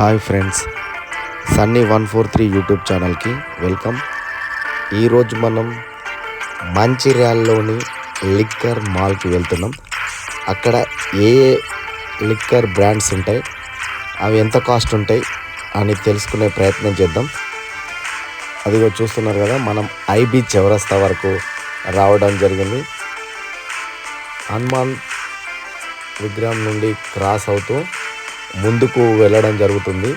Hi friends Sunny one four three YouTube ఛానల్కి welcome. ఈరోజు మనం మంచిర్యాల్లోని లిక్కర్ మాల్కి వెళ్తున్నాం. అక్కడ ఏ ఏ లిక్కర్ బ్రాండ్స్ ఉంటాయి అవి ఎంత కాస్ట్ ఉంటాయి అని తెలుసుకునే ప్రయత్నం చేద్దాం. అదిగో చూస్తున్నారు కదా మనం ఐబీ చౌరస్తా వరకు రావడం జరిగింది. హనుమాన్ విగ్రహం నుండి క్రాస్ అవుతూ ముందుకు వెళ్ళడం జరుగుతుంది.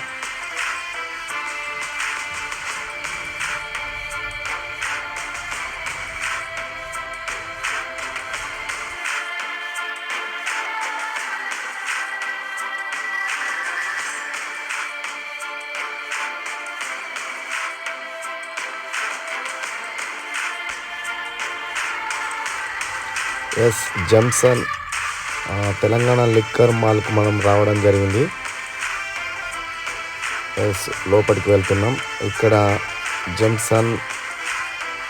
ఎస్ జంప్సన్ తెలంగాణ లిక్కర్ మాల్కు మనం రావడం జరిగింది. ఎస్ లోపలికి వెళ్తున్నాం. ఇక్కడ Jumpson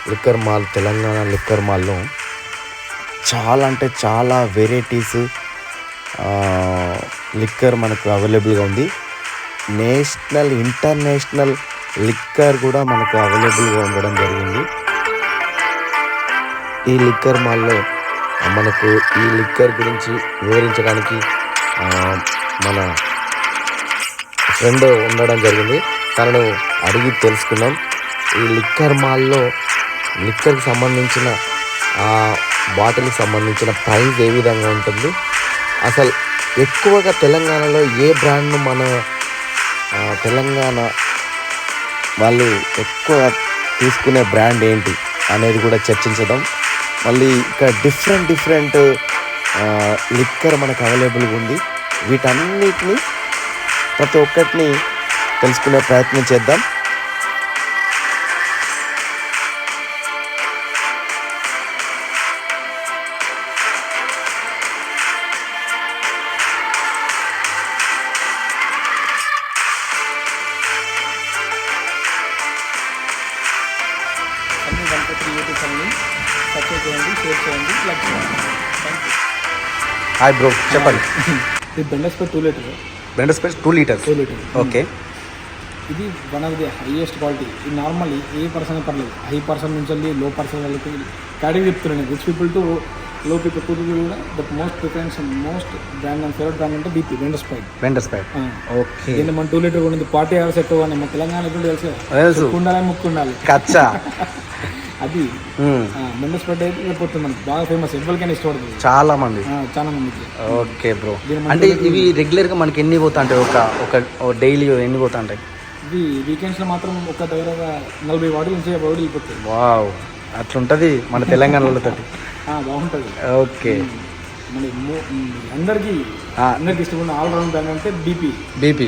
liquor mall Telangana liquor మాల్లో చాలా అంటే చాలా వెరైటీస్ లిక్కర్ మనకు అవైలబుల్గా ఉంది. నేషనల్ ఇంటర్నేషనల్ లిక్కర్ కూడా మనకు అవైలబుల్గా ఉండడం జరిగింది. ఈ లిక్కర్ మాల్లో మనకు ఈ లిక్కర్ గురించి వివరించడానికి మన ఫ్రెండ్ ఉండడం జరిగింది. తనను అడిగి తెలుసుకున్నాం ఈ లిక్కర్ మాల్లో లిక్కర్కి సంబంధించిన ఆ బాటిల్కి సంబంధించిన ప్రైస్ ఏ విధంగా ఉంటుంది? అసలు ఎక్కువగా తెలంగాణలో ఏ బ్రాండ్ను మన తెలంగాణ వాళ్ళు ఎక్కువ తీసుకునే బ్రాండ్ ఏంటి అనేది కూడా చర్చించదాం మళ్ళీ ఇక్కడ డిఫరెంట్ డిఫరెంట్ లిక్కర్ మనకు అవైలబుల్గా ఉంది. వీటన్నిటిని ప్రతి ఒక్కటిని తెలుసుకునే ప్రయత్నం చేద్దాం. అన్ని యూట్యూబ్ ఛానల్ని సబ్స్క్రైబ్ చేయండి షేర్ చేయండి లైక్ చేయండి థ్యాంక్ యూ హాయ్ బ్రో చెప్పండి. ఇది బెండస్పై two litre blender space two litres two litre okay ఇది one of the highest quality ఇది నార్మల్లీ ఏ పర్సన్ పర్లేదు. హై పర్సన్ నుంచి వెళ్ళి లో పర్సన్ వాళ్ళకి కేటగిరీ చెప్తున్నాను rich people to low people to people కూడా the most preference most brand and favourite brand అంటే BP blenders పై బెండర్ స్పైట్ ఓకే దీంట్లో మన టూ లీటర్ కూడా ఉంది పార్టీ అవర్స్ ఎక్కువ ఉన్నాయి. మన తెలంగాణ కూడా తెలుసు? ఉండాలి ముక్కు ఉండాలి కచ్చా. అది. మ్మ్. బెండస్ పై అయితే పోతుంది మనకి బాగా ఫేమస్ ఎవరికైనా ఇష్టపడుతుంది చాలా మంది. చాలా మందికి. ఓకే బ్రో అంటే ఇవి రెగ్యులర్గా మనకి ఎన్ని పోతా ఉంటాయి ఒక ఒక డైలీ ఎన్ని పోతా ఉంటాయి ఇది వీకెండ్స్లో మాత్రం ఒక దగ్గర నలభై వాడుల నుంచి యాభై వాడులు వెళ్ళిపోతాయి వావ్ అట్లుంటది మన తెలంగాణలో తోటి. బాగుంటుంది. ఓకే మ్, అందరికీ. అందరికి ఇష్టమైన ఆల్రౌండ్ బ్రాండ్ అంటే BP BP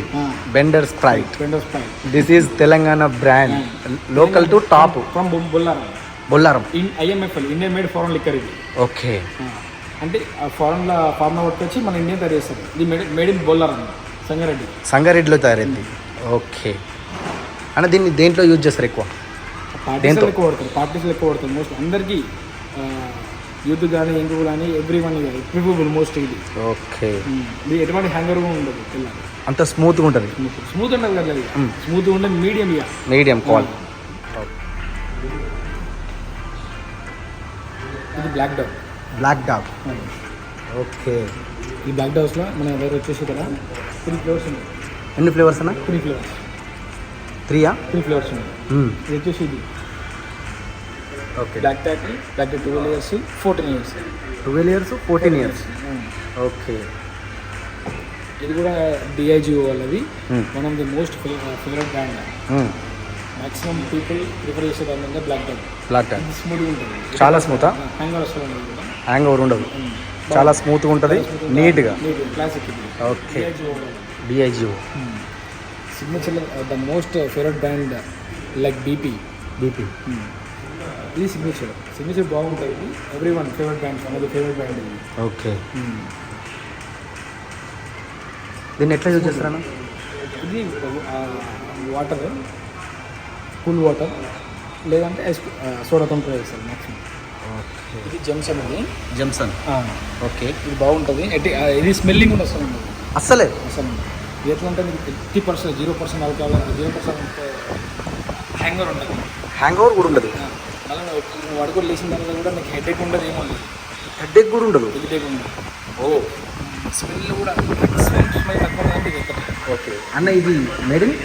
blenders pride blenders pi this is Telangana brand local to top from Bollaram Bollaram in IMFL Indian made foreign liquor ఇది. ఓకే అంటే ఆ ఫారెన్లో ఫార్మ్ పట్టుకొచ్చి మన ఇండియన్ తయారు చేస్తారు. ఇది made made in Bollaram Sangareddy. సంగారెడ్డిలో తయారైంది. ఓకే అంటే దీన్ని దేంట్లో యూజ్ చేస్తారు ఎక్కువ? పార్టీస్లో ఎక్కువ పడతారు పార్టీస్లో ఎక్కువ పడతారు మోస్ట్ అందరికీ యూత్ కానీ యంగ్ కానీ ఎవ్రీ వన్ ప్రిఫరబుల్ మోస్ట్ ఇది. ఓకే ఇది ఎటువంటి హ్యాంగర్ ఉండదు అంత స్మూత్గా ఉంటుంది. స్మూత్ ఉండదు కదా ఇక. స్మూత్ ఉండదు మీడియం ఇక. మీడియం క్వాలిటీ ఇది black dog black dog okay ఈ బ్లాక్ డవ్స్లో మన దగ్గర వచ్చేసి కదా త్రీ ఫ్లేవర్స్ ఉన్నాయి. ఎన్ని ఫ్లేవర్స్ అన్న? త్రీ ఫ్లేవర్స్ త్రీయా త్రీ ఫ్లేవర్స్ ఉన్నాయి. ఇది వచ్చేసి ఇది. Okay black dog black twelve years fourteen years twelve years fourteen years okay ఇది కూడా డిఐజిఓ వాళ్ళది. Hmm. One of the most favourite brand maximum people prefer చేసే దాని బ్లాక్ డవ్ బ్లాక్ డాగ్ ఇది స్మూత్గా ఉంటుంది. చాలా స్మూతా హ్యాంగ్ వస్తుంది హ్యాంగ్ ఓవర్ ఉండదు. చాలా స్మూత్గా ఉంటుంది. నీట్గా neat classic okay Diageo signature the most favourite brand like BP BP ఇది సిగ్నేచర్ సిగ్నేచర్ బాగుంటుంది every one favourite brand one of the favourite brand ఇది. ఓకే. దీన్ని ఎట్లా యూజ్ చేస్తారన్న ఇది వాటర్ కూల్ వాటర్ లేదంటే ఐస్ సోడాతో ట్రై చేస్తారు మ్యాక్సిమం ఓకే. ఇది జంక్షన్ ఇది. జంసన్ ఆ, ఓకే. ఇది బాగుంటుంది. ఇది స్మెల్లింగ్ కూడా వస్తుంది అస్సలే. అసలు ఇది ఎట్లా అంటే eighty percent zero percent alcohol zero percent hangover ఉండదు హ్యాంగ్ ఓవర్ కూడా ఉండదు. మళ్ళీ నువ్వు అడుగులు లేచిన తర్వాత కూడా నీకు హెడేక్ ఉండదు హెడ్ఏక్ కూడా ఉండదు? హెడేక్ ఉండదు. ఓ స్మెల్ కూడా స్మెల్ స్మెల్ తక్కువ ఓకే. అన్న ఇది మేడ్ ఇన్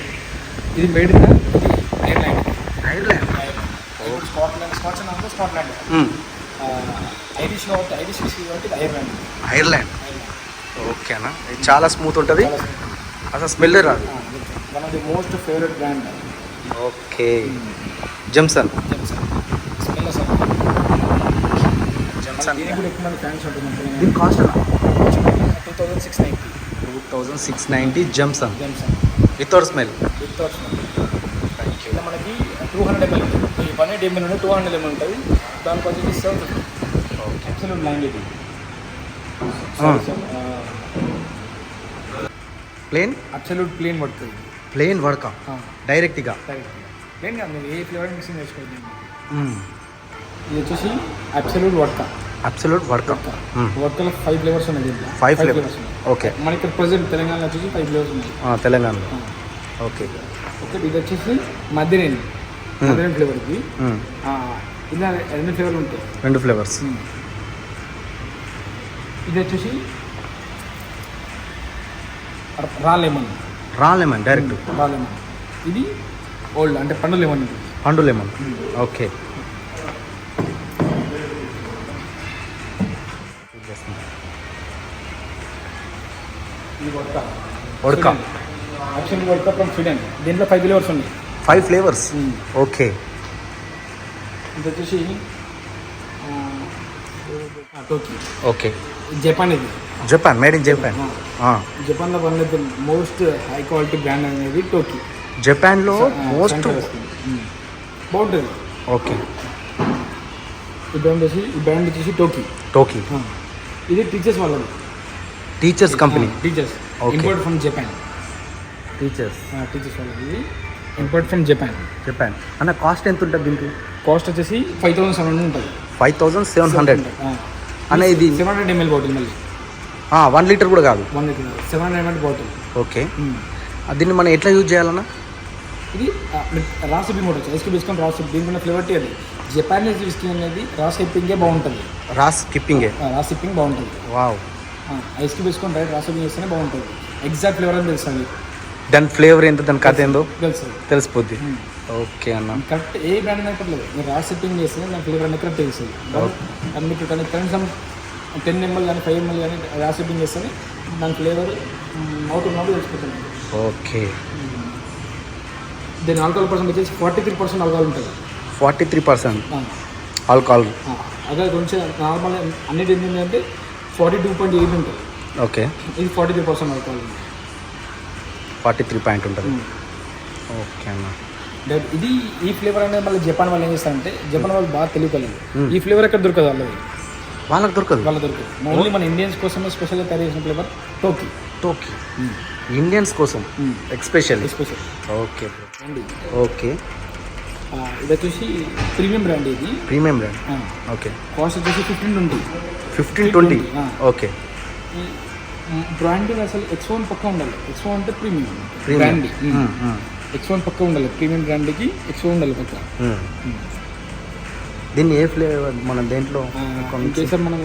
ఇది మేడ్ ఇన్ ఐర్లాండ్. స్కాట్లాండ్ అంటే స్కాట్లాండ్. ఐరిష్ కాబట్టి ఐరిష్ కాబట్టి ఐర్లాండ్. ఐర్లాండ్. ఓకే అన్న. ఇది చాలా స్మూత్ ఉంటుంది. అసలు స్మెల్ రాదు. One of the most favourite brand okay. Jameson smell అసలు జమ్సన్ దీనికి కూడా ఎక్కువ మంది ఫ్యాన్స్ ఉంటుంది దీని cost two thousand six ninety two thousand six ninety Jameson. Jameson. Without smell without ఇలా మనకి టూ హండ్రెడ్ ఎంఎల్ ఈ వన్ ఎయిట్ ఎంఎల్ ఉంటే టూ హండ్రెడ్ ఎంఎల్ ఉంటుంది. దానికి వచ్చేసి సెవెన్ ఫిఫ్టీ ఓకే అబ్సల్యూట్ ఇది. ప్లేన్ అబ్సల్యూట్ ప్లేన్ పడుతుంది ప్లేన్ వడక డైరెక్ట్గా ప్లేన్ కాదు మీరు ఏ ఫ్లేవర్ మిక్సింగ్ చేసుకోండి ఇది వచ్చేసి అబ్సల్యూట్ వడ్క అబ్సల్యూట్ వడక వడ్కలో ఫైవ్ ఫ్లేవర్స్ ఉన్నాయి ఫైవ్ ఫ్లేవర్స్ ఓకే మన ఇక్కడ ప్రజెంట్ తెలంగాణలో వచ్చేసి ఫైవ్ ఫ్లేవర్స్ ఉన్నాయి. తెలంగాణలో. ఓకే ఒకటి ఇది వచ్చేసి మధ్యనేని. మధ్యనేని ఫ్లేవర్ ఇది. ఆ, ఇలా రెండు ఫ్లేవర్లు ఉంటాయి. రెండు ఫ్లేవర్స్ ఇది వచ్చేసి raw lemon raw lemon direct raw lemon ఇది ఓల్డ్ అంటే పండు లెమన్ పండు lemon okay vodka actually vodka from Sweden దీంట్లో ఫైవ్ ఫ్లేవర్స్ ఉన్నాయి. ఫైవ్ ఫ్లేవర్స్ ఓకే ఇది వచ్చేసి టోకీ ఓకే జపాన్ ఇది. జపాన్ మేడ్ ఇన్ జపాన్ జపాన్లో one of the most high quality brand అనేది టోకీ జపాన్లో మోస్ట్ బాగుంటుంది ఓకే ఈ బ్రాండ్ వచ్చి ఈ బ్రాండ్ వచ్చేసి టోకీ టోకీ ఇది టీచర్స్ వాళ్ళది. Teacher's company Teacher's. Import from Japan Teacher's Teacher's వాళ్ళది ఇది. ఇంపోర్ట్ ఫ్రమ్ జపాన్ జపాన్ అన్న కాస్ట్ ఎంత ఉంటుంది దీనికి? కాస్ట్ వచ్చేసి ఫైవ్ థౌసండ్ సెవెన్ హండ్రెడ్ ఉంటుంది. ఫైవ్ థౌజండ్ సెవెన్ హండ్రెడ్ అన్న ఇది సెవెన్ హండ్రెడ్ ఎంఎల్ బాటిల్ మళ్ళీ. వన్ లీటర్ కూడా కాదు. One litre seven hundred ML bottle okay దీన్ని మనం ఎట్లా యూజ్ చేయాలన్నా? ఇది రాసిపి మోడల్ ఐస్కి తీసుకొని రాసిపి దీనికున్న ఫ్లేవర్ టీ అది. జపానీస్ విస్కీ అనేది రాసిప్పింగే బాగుంటుంది. రాస్ కిప్పింగే రాసిప్పింగ్ బాగుంటుంది. వావ్ ఐస్కి వేసుకొని డైరెక్ట్ రాసిప్పింగ్ చేస్తేనే బాగుంటుంది. ఎగ్జాక్ట్ ఫ్లేవర్ అని తెలుస్తుంది దాని ఫ్లేవర్ ఏందో దాని కథ ఏందో? తెలుస్తుంది తెలిసిపోద్ది. ఓకే అన్న. కరెక్ట్ ఏ బ్రాండ్ అయినా పర్లేదు. మీరు రాసిప్పింగ్ చేస్తే దాని ఫ్లేవర్ అనేది కరెక్ట్ తెలుస్తుంది. మీకు కానీ కనీసం టెన్ ఎంఎల్ కానీ ఫైవ్ ఎంఎల్ కానీ రాసిప్పింగ్ చేస్తే దాని ఫ్లేవర్ అవుట్ ఉన్నప్పుడు తెలిసిపోతుంది. ఓకే దీని ఆల్కహాల్ పర్సెంట్ వచ్చేసి ఫార్టీ త్రీ పర్సెంట్ ఆల్కహాల్ ఉంటుంది ఫార్టీ త్రీ పర్సెంట్ ఆల్కహాల్. అదే కొంచెం నార్మల్ అన్నిటి ఏంటంటే ఫార్టీ టూ పాయింట్ ఎయిట్ ఉంటుంది. ఓకే. ఇది ఫార్టీ త్రీ పర్సెంట్ ఉంది ఫార్టీ త్రీ పాయింట్ ఉంటుంది. ఓకే అన్న. ఇది ఈ ఫ్లేవర్ అనేది మళ్ళీ జపాన్ వాళ్ళు ఏం చేస్తారంటే జపాన్ వాళ్ళు బాగా Hmm. ఈ ఫ్లేవర్ ఎక్కడ దొరకదు వాళ్ళది? వాళ్ళకి దొరకదు. వాళ్ళ దొరకదు. ఓన్లీ మన ఇండియన్స్ కోసమే స్పెషల్గా తయారు చేసిన ఫ్లేవర్ టోకీ టోకీ ఇండియన్స్ కోసం. ఎక్స్పెషల్లీ స్పెషల్ ఓకే ఓకే ఇది వచ్చేసి ప్రీమియం బ్రాండ్ ఇది. Premium brand? ఓకే. కాస్ట్ వచ్చేసి fifteen twenty. Fifteen twenty. Okay. Branding అసలు ఎక్స్ వన్ పక్క ఉండాలి. ఎక్స్ వన్ అంటే ప్రీమియం. బ్రాండ్ ఎక్స్ వన్ పక్క ఉండాలి. ప్రీమియం బ్రాండ్కి ఎక్స్ వన్ ఉండాలి పక్క. దీన్ని ఏ ఫ్లేవర్ మన దేంట్లో ఇంకేసారి మనం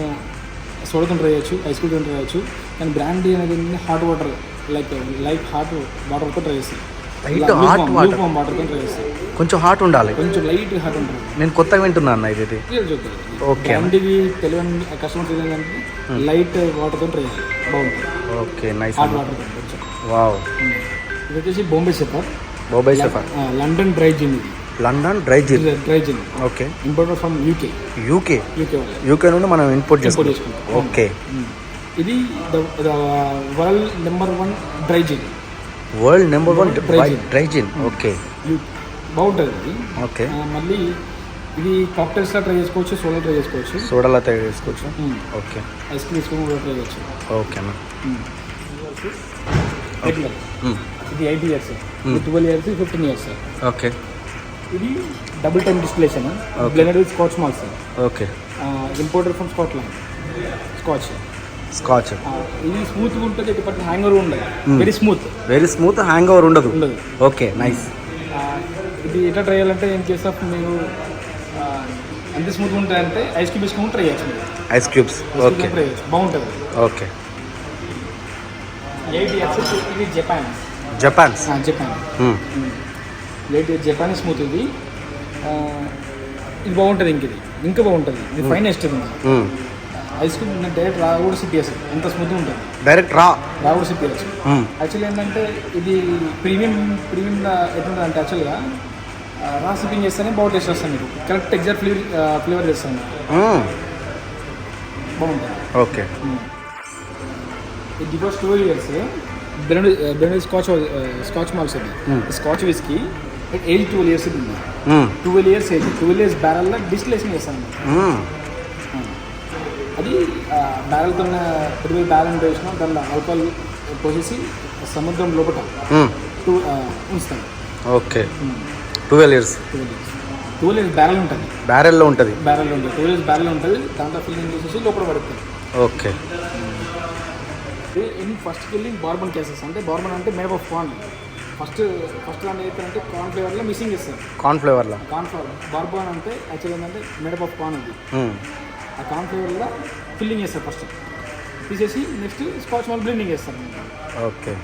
సోడాతో ట్రై చేయొచ్చు ఐస్ క్రీమ్తో ట్రై చేయొచ్చు కానీ బ్రాండ్ అనేది hot water like like hot వాటర్తో ట్రై చేస్తాయి Light hot water. వాటర్తో ట్రై చేస్తాయి కొంచెం హాట్ ఉండాలి. కొంచెం లైట్ హాట్ ఉంటుంది నేను కొత్తగా వింటున్నా అన్న ఇది. Okay. బ్రాండ్కి తెలియని కస్టమర్స్ ఏంటంటే లైట్ వాటర్తో ట్రై బాగుంటుంది okay nice hot water wow ఇది వచ్చేసి బాంబే సెఫర్ బొబాయ్ సఫర్ లండన్ డ్రై ఇది. London dry gin dry gin okay imported from UK UK UK UK నుండి మనం ఇంపోర్ట్ చేసుకుంటాం. ఓకే ఇది the world number one dry gin world number one Dry gin. Dry gin okay బాగుంటుంది ఇది okay మళ్ళీ ఇది కాక్టైల్స్లో ట్రై చేసుకోవచ్చు సోలో ట్రై చేసుకోవచ్చు. సోడాలో తయారు చేసుకోవచ్చు. ఓకే ఐస్ క్రీమ్ కూడా ట్రై చేయొచ్చు ఓకే రెగ్యులర్ ఇది eight years twelve years fifteen years okay ఇది double time distillation Okay. Blended with scotch malts okay imported from Scotland scotch scotch ఇది స్మూత్గా ఉంటుంది ఎటువంటి హ్యాంగర్ ఉండదు. Very smooth very smooth hang over ఉండదు. ఉండదు. ఓకే నైస్ ఇది ఎట్లా ట్రై చేయాలంటే కేస్ ఆఫ్ మీరు ఎంత స్మూత్గా ఉంటాయంటే ఐస్ క్యూబ్ వేసుకొని ట్రై చేయొచ్చు ఐస్ క్యూబ్స్ ఓకే ట్రై చేయొచ్చు. బాగుంటుంది. ఓకే ఎయిట్ ఇయర్స్ ఇది Japan Japan's Japan eight years Japan smooth ఇది. ఇది బాగుంటుంది ఇంక ఇది. ఇంకా బాగుంటుంది. ఇది ఫైనెస్ట్ ఇది. ఐస్ క్యూబ్ డైరెక్ట్ రా కూడా సిప్ చేస్తుంది ఎంత స్మూత్గా ఉంటుంది. డైరెక్ట్ రా. రా కూడా సిప్ చేయొచ్చు యాక్చువల్లీ ఏంటంటే ఇది ప్రీమియం ప్రీమియం ఎట్లుంటుంది అంటే యాక్చువల్గా రా సిప్పింగ్ చేస్తేనే బాగా టేస్ట్ వస్తుంది మీకు కరెక్ట్ ఎగ్జాక్ట్ ఫ్లేవర్ ఫ్లేవర్ చేస్తాను బాగుంటుంది. ఓకే ఇది because twelve years blend blend scotch scotch malts అది scotch whisky age twelve years ఉంది. Twelve years age twelve years బ్యారల్లో distillation చేస్తాను బ్యారల్తో పెద్ద బ్యారల్ వేసిన దానిలో ఆల్కహాల్ పోసేసి సముద్రం లోపల టూ ఉంచుతాం. Okay. Twelve years. Twelve years. Barrel ఉంటుంది. బ్యారెల్లో ఉంటుంది. బ్యారల్ ఉంటుంది. ట్వెల్వ్ ఇయర్స్ బ్యారల్ ఉంటుంది. దాంట్లో ఫిల్లింగ్ చేసేసి లోపల పడుతుంది ఓకే. ఇన్ ఫస్ట్కి వెళ్ళి బార్బన్ కేసెస్. అంటే బార్బన్ అంటే made of corn first first దాన్ని ఏంటంటే కార్న్ ఫ్లేవర్లో మిస్సింగ్ చేస్తారు. కార్న్ ఫ్లేవర్లో కార్న్ ఫ్లేవర్ బార్బన్ అంటే యాక్చువల్ ఏంటంటే మేడ్ ఆఫ్ కార్న్ ఉంది ఆ కార్న్ ఫ్లేవర్లో ఫిల్లింగ్ చేస్తారు ఫస్ట్ తీసేసి నెక్స్ట్ స్కాచ్ మాల్ బ్లెండింగ్ చేస్తారు. Okay.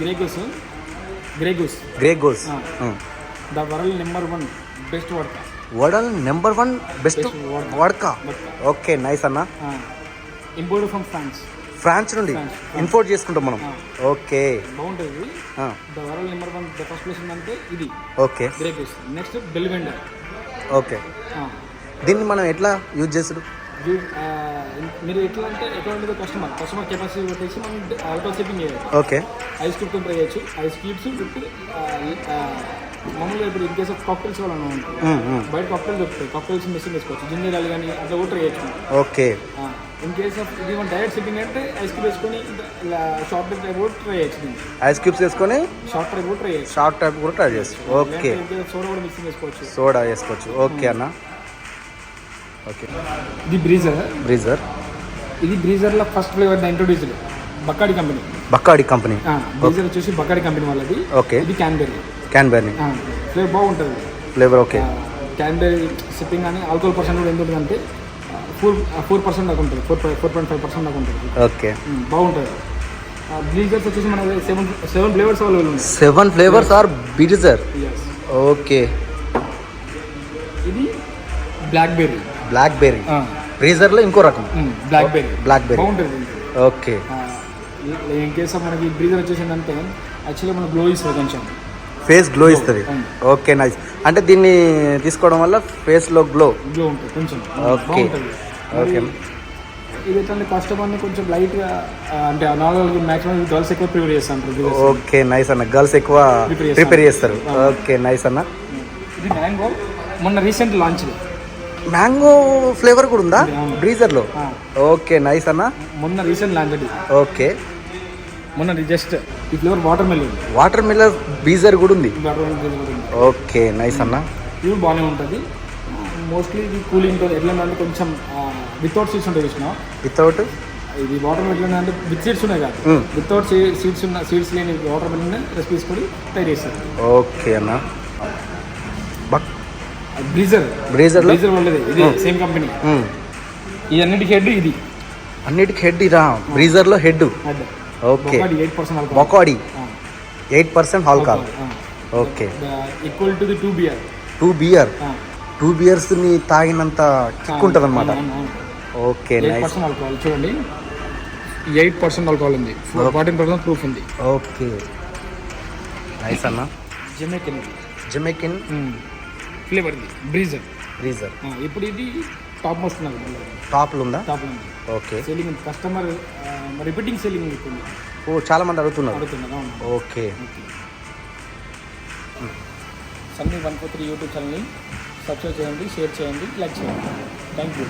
Grey goose grey goose grey goose the world number one best vodka వడల్ number one best vodka okay nice అన్న. Import from France France నుండి? Import చేసుకుంటాం మనం. Okay బాగుంటుంది. The world number one the first place ఉందంటే ఇది. Okay Grey Goose next Belvedere okay దీన్ని మనం ఎట్లా యూజ్ చేసుడు మీరు ఎట్లా అంటే ఎట్లా ఉండదు కస్టమర్? కస్టమర్ కెపాసిటీ పెట్టేసి మనం ఆఫ్ షిప్పింగ్ చేయొచ్చు. ఓకే. ఐస్ క్యూబ్ ట్రై చేయొచ్చు. ఐస్ క్యూబ్స్ విత్ మామూలుగా ఇప్పుడు ఇన్ కేస్ ఆఫ్ కాక్టైల్స్ ఉంటుంది బయట కాక్టైల్ దొరుకుతాయి. కాక్టైల్స్ మిషన్ వేసుకోవచ్చు. జింజర్ అల్ కానీ అట్లా కూడా ట్రై చేయొచ్చు ఓకే. ఇన్ కేస్ ఆఫ్ ఇది మన డైరెక్ట్ షిప్పింగ్ అంటే ఐస్ క్యూబ్ వేసుకొని షార్ట్ ట్రై కూడా ట్రై చేయొచ్చు ఐస్ క్యూబ్స్ వేసుకొని షార్ట్ ట్రై కూడా ట్రై చేయొచ్చు. షార్ట్ టైప్ కూడా ట్రై చేస్తాం ఓకే. సోడా కూడా మిక్సింగ్ వేసుకోవచ్చు సోడా వేసుకోవచ్చు. ఓకే అన్న. ఓకే ఇది బ్రీజర్ బ్రీజర్ ఇది బ్రీజర్లో first flavour introduced Bacardi company Bacardi company Breezer వచ్చేసి బక్కాడి కంపెనీ వాళ్ళది. ఓకే ఇది క్యాన్బెర్రీ క్యాన్బెర్రీ ఫ్లేవర్ బాగుంటుంది. ఫ్లేవర్ ఓకే క్యాన్బెర్రీ సిప్పింగ్ కానీ ఆల్కహాల్ పర్సెంట్ కూడా ఎంత ఉంటుందంటే ఫోర్ ఫోర్ పర్సెంట్ దాకా ఉంటుంది. Four four point five percent దాకా ఉంటుంది. ఓకే బాగుంటుంది. బ్లీజర్స్ వచ్చేసి మన సెవెన్ సెవెన్ ఫ్లేవర్స్ అవైలబుల్ ఉంది seven flavours or breezer Yes. Okay ఇది బ్లాక్బెర్రీ బ్లాక్ బెర్రీ బ్రీజర్లో ఇంకో రకం. Blackberry Blackberry. బాగుంటుంది ఓకే ఇన్ కేస్ మనకి బ్రీజర్ వచ్చేసిందంటే యాక్చువల్లీ మన గ్లో ఇస్తుంది కొంచెం. ఫేస్ గ్లో ఇస్తుంది. ఓకే నైస్ అంటే దీన్ని తీసుకోవడం వల్ల ఫేస్లో గ్లో గ్లో ఉంటుంది కొంచెం. Okay. మరి ఇది ఏంటంటే కస్టమర్ని కొంచెం లైట్గా అంటే నార్మల్ మ్యాక్సిమం గర్ల్స్ ఎక్కువ ప్రిఫర్ చేస్తాను ఓకే నైస్ అన్న. గర్ల్స్ ఎక్కువ. ప్రిపేర్ చేస్తారు. ఓకే నైస్ అన్న. ఇది మ్యాంగో మొన్న రీసెంట్ లాంచ్ మ్యాంగో ఫ్లేవర్ కూడా ఉందా. బ్రీజర్లో? ఓకే నైస్ అన్న. మొన్న రీసెంట్ లాంచ్ ఓకే. మొన్న జస్ట్ ఈ flavour watermelon watermelon breezer కూడా ఉంది. ఓకే నైస్ అన్న. ఇది బాగానే ఉంటుంది. మోస్ట్లీ ఇది కూలింగ్ ఎట్లా అంటే కొంచెం వితౌట్ సీడ్స్ ఉంటాయి చూసిన వితౌట్ ఇది వాటర్ మెలన్ అంటే విత్ సీడ్స్ ఉన్నాయి కాదు. వితౌట్ సీడ్స్ ఉన్న సీడ్స్ లేని వాటర్ మెలన్ రెసిపీ తీసుకొని తయారు చేస్తారు. ఓకే అన్న. బ్రీజర్ బ్రీజర్లో బ్రీజర్ వాళ్ళది ఇది సేమ్ కంపెనీ ఈ అన్నిటికి హెడ్ ఇది. అన్నిటికి హెడ్ ఇరా బ్రీజర్లో head head okay మొకాడి eight percent alcohol okay equal to the two beer two beer two బియర్స్ని తాగినంత కిక్ ఉంటుంది అనమాట ఓకే నైస్ చూడండి. ఎయిట్ పర్సెంట్ ఆల్కహాల్ ఉంది. ఫార్టీన్ పర్సెంట్ ప్రూఫ్ ఉంది. ఓకే నైస్ అన్న. జెమెకిన్ జమెకిన్ ఫ్లేవర్ ఇది బ్రీజర్. బ్రీజర్. ఇప్పుడు ఇది టాప్ మోస్ట్ ఉన్నది టాప్లు ఉందా? టాప్ ఉంది. Okay. Selling customer repeating selling ఉంటుంది ఓ చాలా మంది అడుగుతున్నారు. అడుగుతున్నారు okay. Sunny one four three YouTube ఛానల్ని సబ్స్క్రైబ్ చేయండి షేర్ చేయండి లైక్ చేయండి. Thank you